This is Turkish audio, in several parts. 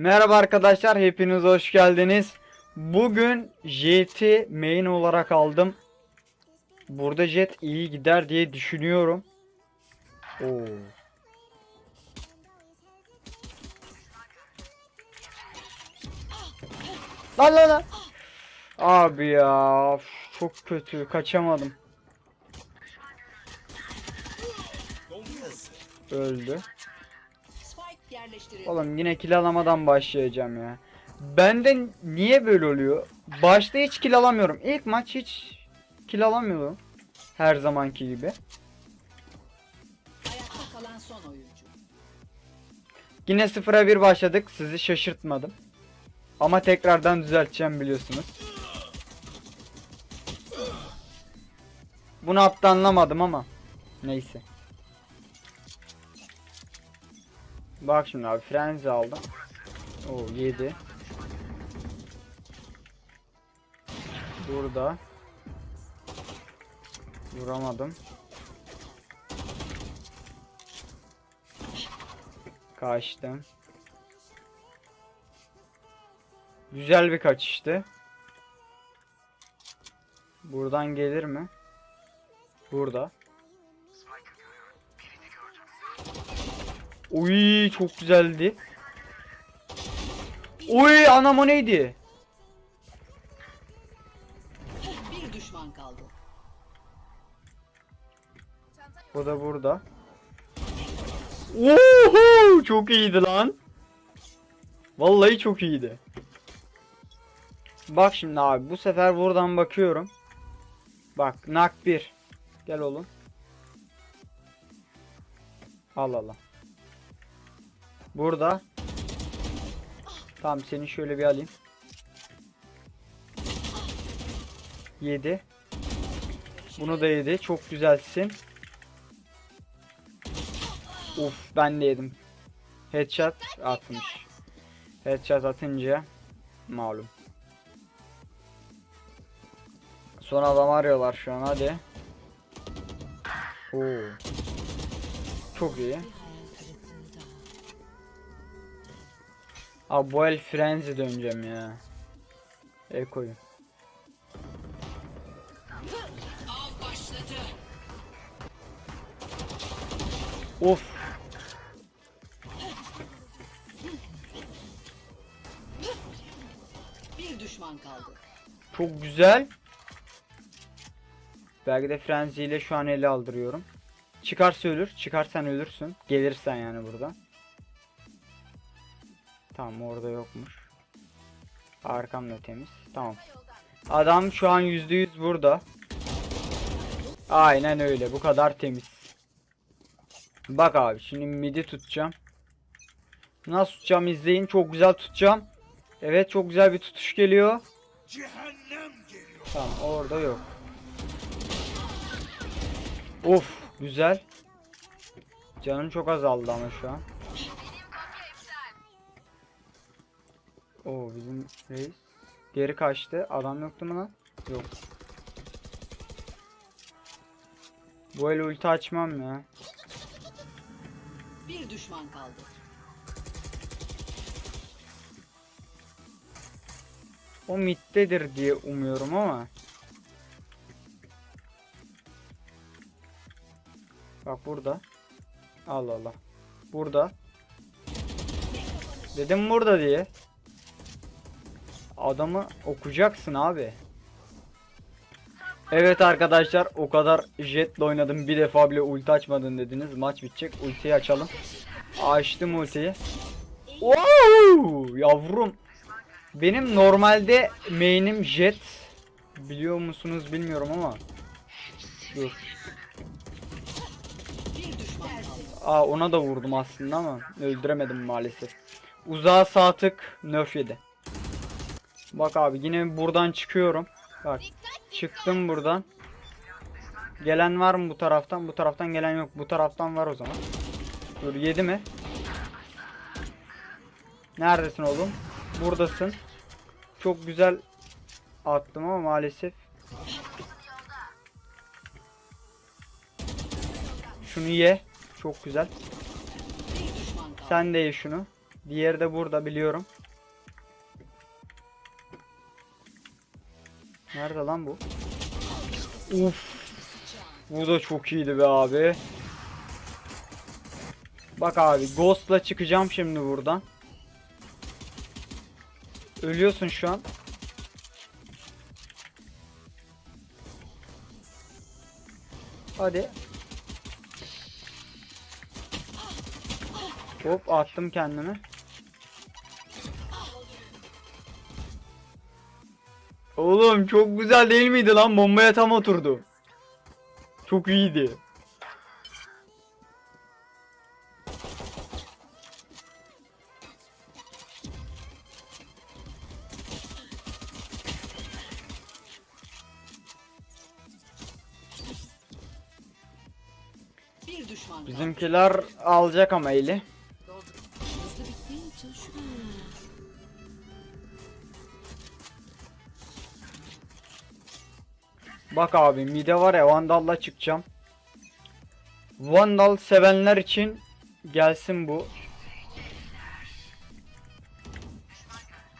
Merhaba arkadaşlar, hepiniz hoş geldiniz. Bugün Jet'i main olarak aldım. Burada Jet iyi gider diye düşünüyorum. Oo. Lan lan lan. Abi ya, çok kötü, kaçamadım. Öldü. Oğlum yine kill alamadan başlayacağım ya. Benden niye böyle oluyor? Başta hiç kill alamıyorum. İlk maç hiç kill alamıyorum. Her zamanki gibi. Ayakta kalan son oyuncu. Yine 0'a 1 başladık. Sizi şaşırtmadım. Ama tekrardan düzelteceğim biliyorsunuz. Bunu hatta anlamadım ama. Neyse. Bak şimdi abi frenzi aldım. O 7. Burada. Vuramadım. Kaçtım. Güzel bir kaçıştı. Buradan gelir mi? Burada. Uy çok güzeldi. Uy anam o neydi? Bir düşman kaldı. O da burada. Oho çok iyiydi lan. Vallahi çok iyiydi. Bak şimdi abi bu sefer buradan bakıyorum. Bak nak 1. Gel oğlum. Al al al. Burada. Tamam seni şöyle bir alayım. 7. Bunu da yedi. Çok güzelsin. Uf ben de yedim. Headshot atmış. Headshot atınca malum. Son adam arıyorlar şu an hadi. Oo. Çok iyi. Abi bu el frenzy döneceğim ya. Av başladı. Of. Bir düşman kaldı. Çok güzel. Belki de frenzy ile şu an eli aldırıyorum. Çıkarsa ölür. Çıkarsan ölürsün. Gelirsen yani burada. Tamam orada yokmuş. Arkam da temiz. Tamam. Adam şu an %100 burada. Aynen öyle. Bu kadar temiz. Bak abi şimdi midi tutacağım. Nasıl tutacağım izleyin. Çok güzel tutacağım. Evet çok güzel bir tutuş geliyor. Tamam orada yok. Of güzel. Canım çok azaldı ama şu an. Oo bizim reis geri kaçtı. Adam yoktu mu lan? Yok. Bu el ulti açmam ya. Bir düşman kaldı. O middedir diye umuyorum ama. Bak burada. Allah Allah. Burada. Dedim burada diye. Adamı okuyacaksın abi. Evet arkadaşlar o kadar jetle oynadım bir defa bile ulti açmadın dediniz. Maç bitecek ultiyi açalım. Açtım ultiyi. Wow! Yavrum. Benim normalde main'im jet. Biliyor musunuz bilmiyorum ama. Dur. Aa ona da vurdum aslında ama öldüremedim maalesef. Uzağa sağ tık nerf yedi. Bak abi yine buradan çıkıyorum. Bak çıktım buradan. Gelen var mı bu taraftan? Bu taraftan gelen yok. Bu taraftan var o zaman. Dur yedi mi? Neredesin oğlum? Buradasın. Çok güzel attım ama maalesef. Şunu ye. Çok güzel. Sen de ye şunu. Diğeri de burada biliyorum. Nerede lan bu? Uf. Bu da çok iyiydi be abi. Bak abi Ghost'la çıkacağım şimdi buradan. Ölüyorsun şu an. Hadi. Hop attım kendimi. Oğlum çok güzel değil miydi lan? Bombaya tam oturdu. Çok iyiydi. Bizimkiler alacak ama eli. Bak abi mide var ya Vandal'la çıkacağım. Vandal sevenler için gelsin bu.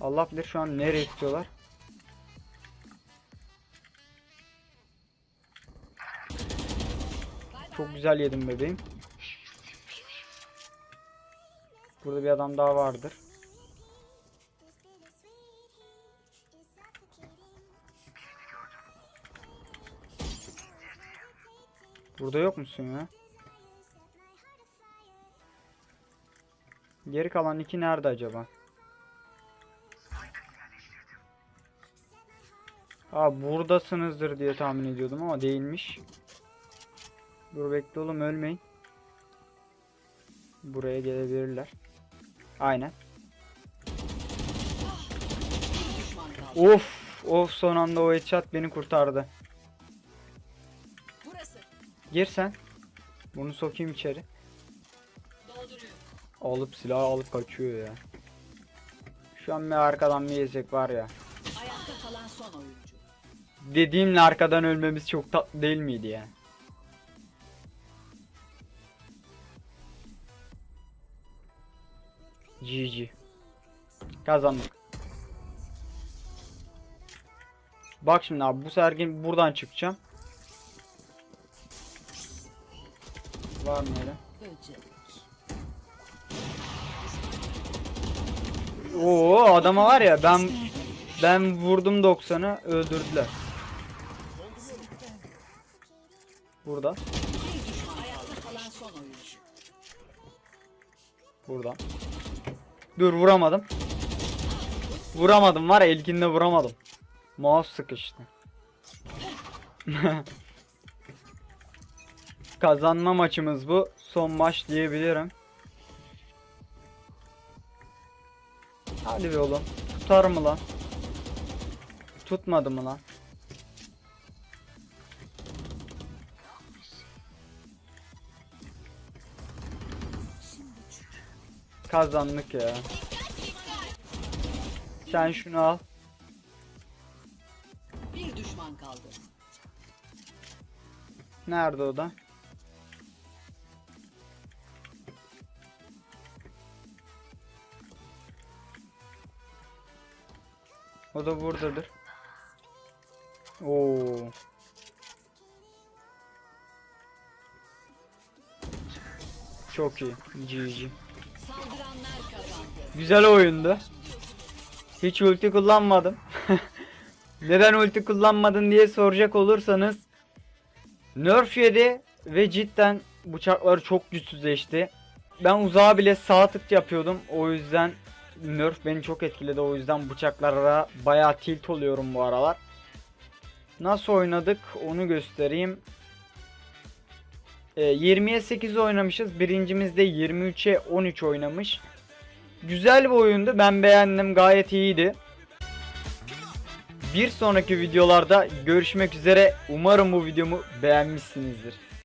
Allah bilir şu an nereye istiyorlar. Çok güzel yedim bebeğim. Burada bir adam daha vardır. Burada yok musun ya? Geri kalan iki nerede acaba? Aa buradasınızdır diye tahmin ediyordum ama değilmiş. Dur bekle oğlum ölmeyin. Buraya gelebilirler. Aynen. Of of son anda o headshot beni kurtardı. Gir sen. Bunu sokayım içeri. Alıp silahı alıp kaçıyor ya. Şu an bir arkadan bir yesek var ya. Ayakta kalan son oyuncu. Dediğimle arkadan ölmemiz çok tatlı değil miydi ya? GG. Kazandık. Bak şimdi abi bu sergin buradan çıkacağım. Var mı öyle? Oo adama var ya ben ben vurdum 90'ı öldürdüler. Burada, burada. Dur vuramadım. Vuramadım var ya ilkinde vuramadım. Mouse sıkıştı. Kazanma maçımız bu. Son maç diyebilirim. Hadi be oğlum. Tutar mı lan? Tutmadı mı lan? Kazandık ya. Sen şunu al. Bir düşman kaldı. Nerede o da? O da buradadır. Oo. Çok iyi. GG. Güzel oyundu. Hiç ulti kullanmadım. Neden ulti kullanmadın diye soracak olursanız Nerf yedi ve cidden bıçakları çok güçsüzleşti. Ben uzağa bile sağ tık yapıyordum. O yüzden Nerf beni çok etkiledi. O yüzden bıçaklara bayağı tilt oluyorum bu aralar. Nasıl oynadık onu göstereyim. Ee, 20'ye 8 oynamışız. Birincimizde 23'e 13 oynamış. Güzel bir oyundu. Ben beğendim. Gayet iyiydi. Bir sonraki videolarda görüşmek üzere. Umarım bu videomu beğenmişsinizdir.